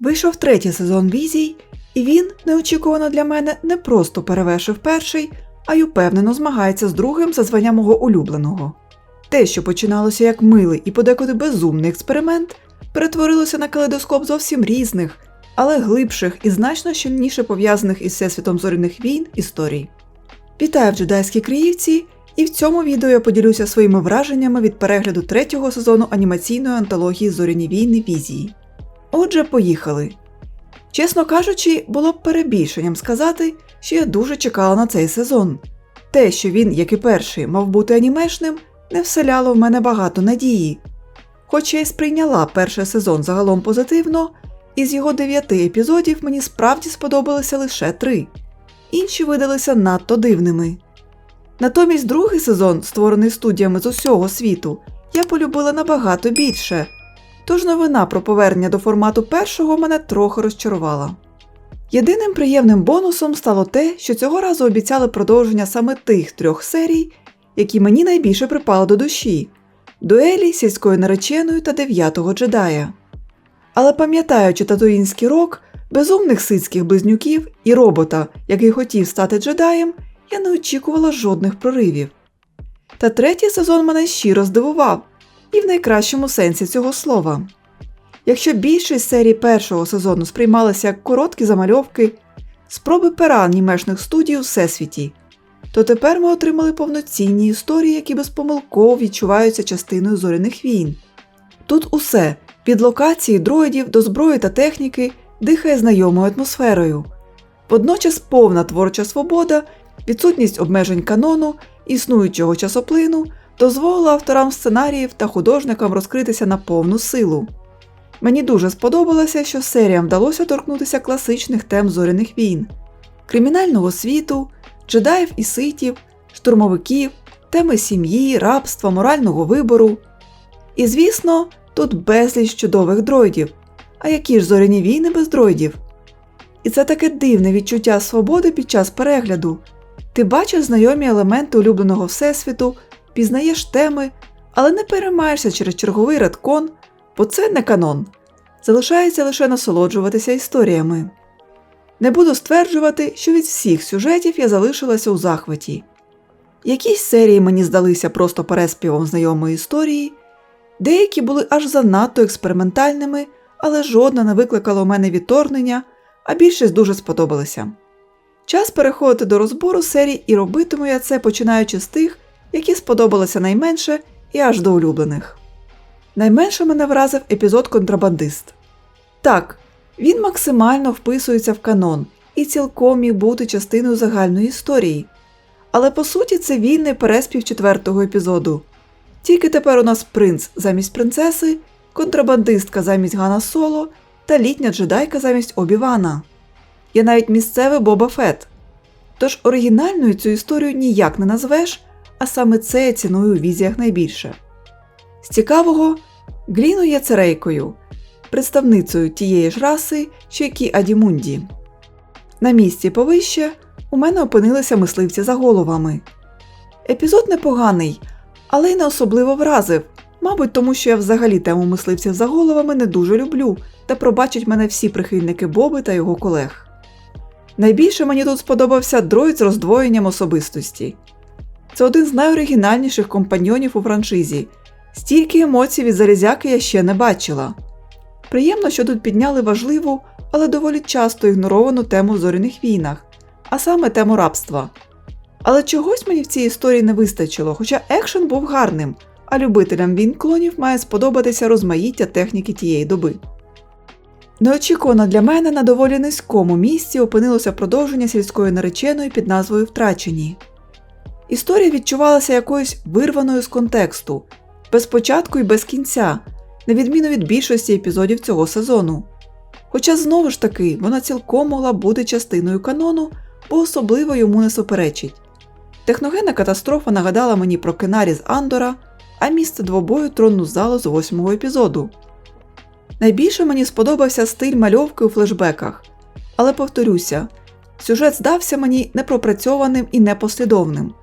Вийшов третій сезон Візій, і він, неочікувано для мене, не просто перевершив перший, а й упевнено змагається з другим за звання мого улюбленого. Те, що починалося як милий і подекуди безумний експеримент, перетворилося на калейдоскоп зовсім різних, але глибших і значно щільніше пов'язаних із всесвітом зоряних війн історій. Вітаю в джедайській Криївці, і в цьому відео я поділюся своїми враженнями від перегляду третього сезону анімаційної антології Зоряні війни Візії. Отже, поїхали. Чесно кажучи, було б перебільшенням сказати, що я дуже чекала на цей сезон. Те, що він, як і перший, мав бути анімешним, не вселяло в мене багато надії. Хоч я й сприйняла перший сезон загалом позитивно, із його дев'яти епізодів мені справді сподобалися лише три, інші видалися надто дивними. Натомість другий сезон, створений студіями з усього світу, я полюбила набагато більше, тож новина про повернення до формату першого мене трохи розчарувала. Єдиним приємним бонусом стало те, що цього разу обіцяли продовження саме тих трьох серій, які мені найбільше припали до душі дуелі сільської нареченої та дев'ятого джедая. Але пам'ятаючи татуїнський рок, безумних сицьких близнюків і робота, який хотів стати джедаєм, я не очікувала жодних проривів. Та третій сезон мене щиро здивував, і в найкращому сенсі цього слова. Якщо більшість серій першого сезону сприймалася як короткі замальовки, спроби пера анімешних студій у всесвіті, то тепер ми отримали повноцінні історії, які безпомилково відчуваються частиною зоряних війн. Тут усе від локації дроїдів до зброї та техніки дихає знайомою атмосферою. Водночас повна творча свобода, відсутність обмежень канону, існуючого часоплину дозволила авторам сценаріїв та художникам розкритися на повну силу. Мені дуже сподобалося, що серіям вдалося торкнутися класичних тем зоряних війн, кримінального світу, джедаїв і ситів, штурмовиків, теми сім'ї, рабства, морального вибору. І, звісно, тут безліч чудових дроїдів. А які ж зоряні війни без дроїдів? І це таке дивне відчуття свободи під час перегляду. Ти бачиш знайомі елементи улюбленого всесвіту, пізнаєш теми, але не переймаєшся через черговий редкон, бо це не канон. Залишається лише насолоджуватися історіями. Не буду стверджувати, що від всіх сюжетів я залишилася у захваті. Якісь серії мені здалися просто переспівом знайомої історії, деякі були аж занадто експериментальними, але жодна не викликала у мене відторгнення, а більшість дуже сподобалися. Час переходити до розбору серій і робитиму я це починаючи з тих, які сподобалися найменше і аж до улюблених. Найменше мене вразив епізод Контрабандист. Так, він максимально вписується в канон і цілком міг бути частиною загальної історії. Але по суті це вільний переспів четвертого епізоду. Тільки тепер у нас принц замість принцеси, контрабандистка замість Гана Соло та літня джедайка замість Обівана. Є навіть місцевий Боба Фет. Тож оригінальною цю історію ніяк не назвеш, а саме це я ціную у візіях найбільше. З цікавого, Гліну є царейкою, представницею тієї ж раси, що й Кі Адімунді. На місці повище у мене опинилися мисливці за головами. Епізод непоганий, але й не особливо вразив, мабуть, тому що я взагалі тему мисливців за головами не дуже люблю та пробачать мене всі прихильники Боби та його колег. Найбільше мені тут сподобався дроїд з роздвоєнням особистості. Це один з найоригінальніших компаньйонів у франшизі. Стільки емоцій від залізяки я ще не бачила. Приємно, що тут підняли важливу, але доволі часто ігноровану тему в зоряних війнах, а саме тему рабства. Але чогось мені в цій історії не вистачило, хоча екшен був гарним, а любителям війн клонів має сподобатися розмаїття техніки тієї доби. Неочікувано для мене на доволі низькому місці опинилося продовження сільської нареченої під назвою Втрачені. Історія відчувалася якоюсь вирваною з контексту, без початку і без кінця, на відміну від більшості епізодів цього сезону. Хоча знову ж таки вона цілком могла бути частиною канону, бо особливо йому не суперечить. Техногенна катастрофа нагадала мені про Кенарі з Андора, а місце двобою тронну залу з восьмого епізоду. Найбільше мені сподобався стиль мальовки у флешбеках, але повторюся, сюжет здався мені непропрацьованим і непослідовним.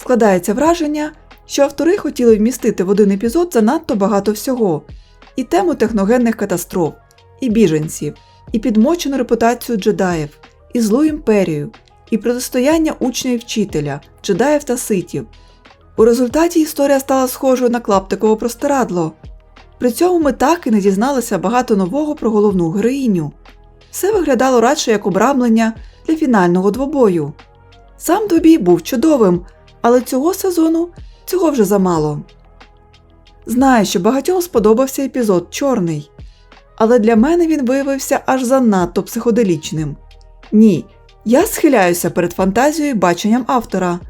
Складається враження, що автори хотіли вмістити в один епізод занадто багато всього, і тему техногенних катастроф, і біженців, і підмочену репутацію джедаїв, і злу імперію, і протистояння учня і вчителя, джедаїв та ситів. У результаті історія стала схожою на клаптикове простирадло. При цьому ми так і не дізналися багато нового про головну героїню. Все виглядало радше як обрамлення для фінального двобою. Сам Добі був чудовим, але цього сезону цього вже замало. Знаю, що багатьом сподобався епізод Чорний, але для мене він виявився аж занадто психоделічним. Ні, я схиляюся перед фантазією і баченням автора,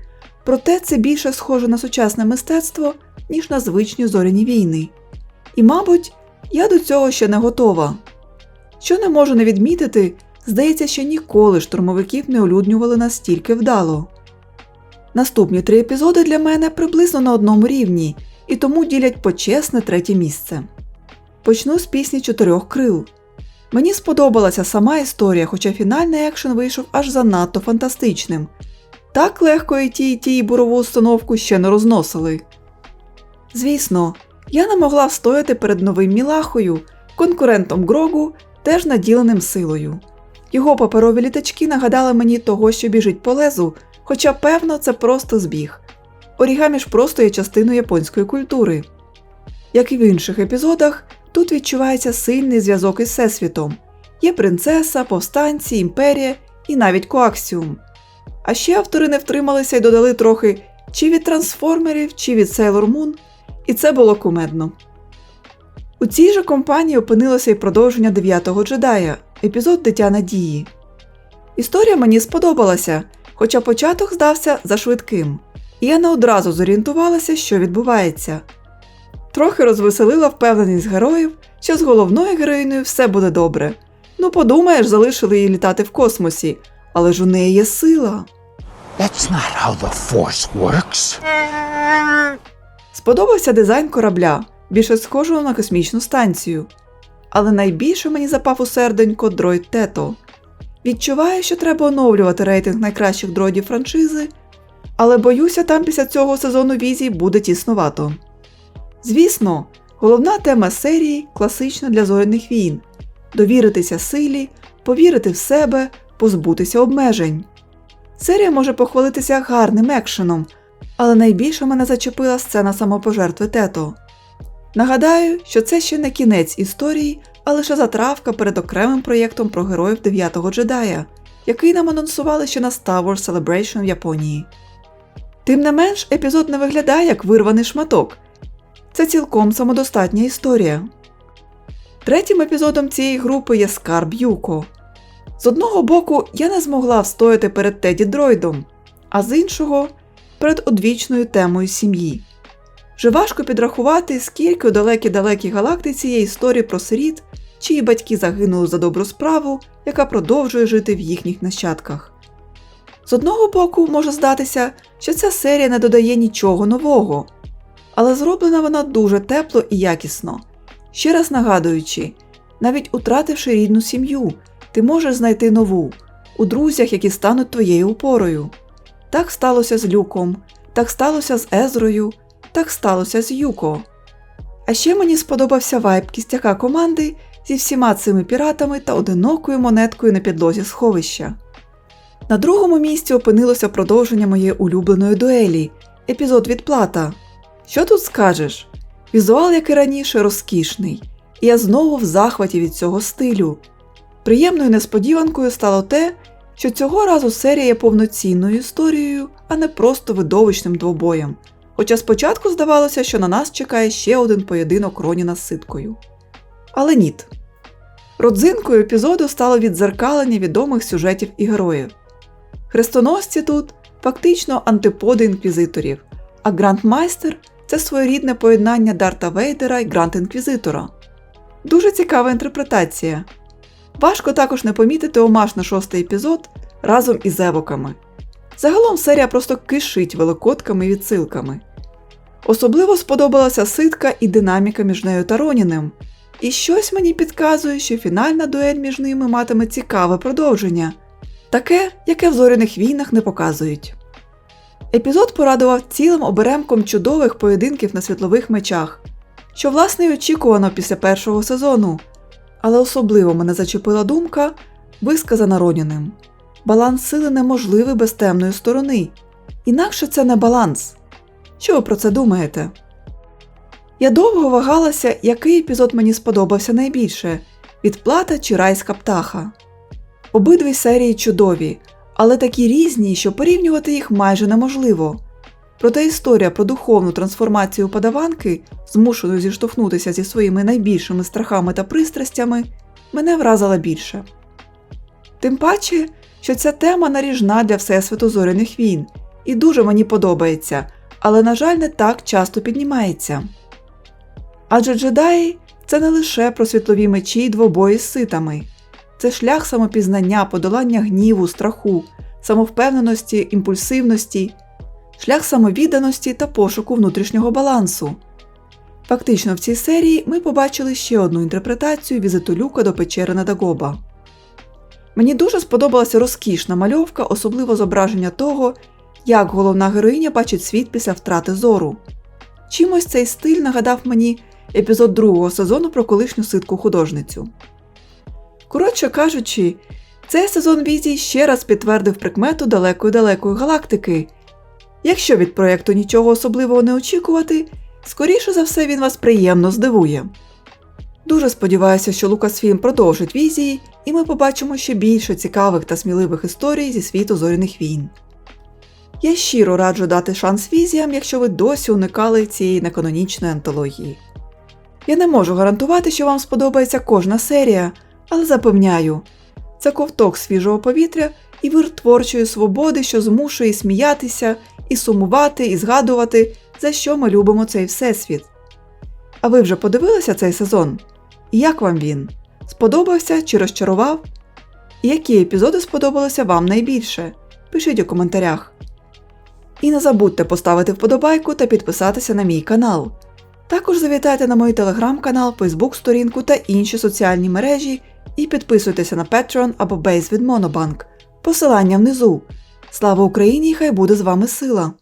проте це більше схоже на сучасне мистецтво, ніж на звичні зоряні війни. І, мабуть, я до цього ще не готова. Що не можу не відмітити, здається, що ніколи штурмовиків не улюднювали настільки вдало. Наступні три епізоди для мене приблизно на одному рівні і тому ділять почесне третє місце. Почну з пісні Чотирьох крил. Мені сподобалася сама історія, хоча фінальний екшен вийшов аж занадто фантастичним. Так легко і ті, і ті бурову установку ще не розносили. Звісно, я не могла встояти перед новим Мілахою, конкурентом Грогу, теж наділеним силою. Його паперові літачки нагадали мені того, що біжить по лезу, хоча, певно, це просто збіг. Орігамі ж просто є частиною японської культури. Як і в інших епізодах, тут відчувається сильний зв'язок із Всесвітом. Є принцеса, повстанці, імперія і навіть коаксіум. А ще автори не втрималися і додали трохи чи від трансформерів, чи від Sailor Moon, і це було кумедно. У цій же компанії опинилося і продовження дев'ятого джедая, епізод Дитя Надії. Історія мені сподобалася, хоча початок здався зашвидким, і я не одразу зорієнтувалася, що відбувається. Трохи розвеселила впевненість героїв, що з головною героїною все буде добре. Ну, подумаєш, залишили її літати в космосі, але ж у неї є сила. That's not how the Force works. Сподобався дизайн корабля, більше схожого на космічну станцію. Але найбільше мені запав у серденько дроїд Тето. Відчуваю, що треба оновлювати рейтинг найкращих дроїдів франшизи, але боюся, там після цього сезону візій буде тіснувато. Звісно, головна тема серії класична для зоряних війн довіритися силі, повірити в себе, позбутися обмежень. Серія може похвалитися гарним екшеном, але найбільше мене зачепила сцена самопожертви Тето. Нагадаю, що це ще не кінець історії, а лише затравка перед окремим проєктом про героїв 9-го джедая, який нам анонсували ще на Star Wars Celebration в Японії. Тим не менш, епізод не виглядає як вирваний шматок. Це цілком самодостатня історія. Третім епізодом цієї групи є Скарб Юко. З одного боку, я не змогла встояти перед Теді Дройдом, а з іншого перед одвічною темою сім'ї. Вже важко підрахувати, скільки у далекій-далекій галактиці є історії про сиріт, чиї батьки загинули за добру справу, яка продовжує жити в їхніх нащадках. З одного боку, може здатися, що ця серія не додає нічого нового, але зроблена вона дуже тепло і якісно. Ще раз нагадуючи, навіть утративши рідну сім'ю, ти можеш знайти нову у друзях, які стануть твоєю опорою. Так сталося з Люком, так сталося з Езрою, так сталося з Юко. А ще мені сподобався вайб кістяка команди зі всіма цими піратами та одинокою монеткою на підлозі сховища. На другому місці опинилося продовження моєї улюбленої дуелі, епізод відплата. Що тут скажеш? Візуал, як і раніше, розкішний, і я знову в захваті від цього стилю. Приємною несподіванкою стало те, що цього разу серія є повноцінною історією, а не просто видовищним двобоєм. Хоча спочатку здавалося, що на нас чекає ще один поєдинок Роніна з ситкою. Але ніт. Родзинкою епізоду стало віддзеркалення відомих сюжетів і героїв. Хрестоносці тут фактично антиподи інквізиторів, а Грандмайстер це своєрідне поєднання Дарта Вейдера і Гранд Інквізитора. Дуже цікава інтерпретація. Важко також не помітити омаж на шостий епізод разом із евоками. Загалом серія просто кишить великодками і відсилками. Особливо сподобалася ситка і динаміка між нею та Роніним, і щось мені підказує, що фінальна дуель між ними матиме цікаве продовження, таке, яке в зоряних війнах не показують. Епізод порадував цілим оберемком чудових поєдинків на світлових мечах, що власне й очікувано після першого сезону. Але особливо мене зачепила думка, висказана Роніним. Баланс сили неможливий без темної сторони. Інакше це не баланс. Що ви про це думаєте? Я довго вагалася, який епізод мені сподобався найбільше відплата чи райська птаха. Обидві серії чудові, але такі різні, що порівнювати їх майже неможливо. Проте історія про духовну трансформацію подаванки, змушеної зіштовхнутися зі своїми найбільшими страхами та пристрастями, мене вразила більше. Тим паче, що ця тема наріжна для Всесвіту зоряних війн і дуже мені подобається, але, на жаль, не так часто піднімається. Адже джедаї це не лише про світлові мечі й двобої з ситами, це шлях самопізнання, подолання гніву, страху, самовпевненості, імпульсивності, шлях самовідданості та пошуку внутрішнього балансу. Фактично в цій серії ми побачили ще одну інтерпретацію візиту Люка до печери Надагоба. Мені дуже сподобалася розкішна мальовка, особливо зображення того, як головна героїня бачить світ після втрати зору. Чимось цей стиль нагадав мені епізод другого сезону про колишню ситку художницю. Коротше кажучи, цей сезон візій ще раз підтвердив прикмету далекої далекої галактики. Якщо від проєкту нічого особливого не очікувати, скоріше за все він вас приємно здивує. Дуже сподіваюся, що Лукасфільм продовжить візії, і ми побачимо ще більше цікавих та сміливих історій зі світу зоряних війн. Я щиро раджу дати шанс візіям, якщо ви досі уникали цієї неканонічної антології. Я не можу гарантувати, що вам сподобається кожна серія, але запевняю, це ковток свіжого повітря і вир творчої свободи, що змушує сміятися, і сумувати, і згадувати, за що ми любимо цей всесвіт. А ви вже подивилися цей сезон? І як вам він? Сподобався чи розчарував? І які епізоди сподобалися вам найбільше? Пишіть у коментарях. І не забудьте поставити вподобайку та підписатися на мій канал. Також завітайте на мій телеграм-канал, Фейсбук-сторінку та інші соціальні мережі і підписуйтеся на Patreon або Base від Monobank. Посилання внизу. Слава Україні! Хай буде з вами сила!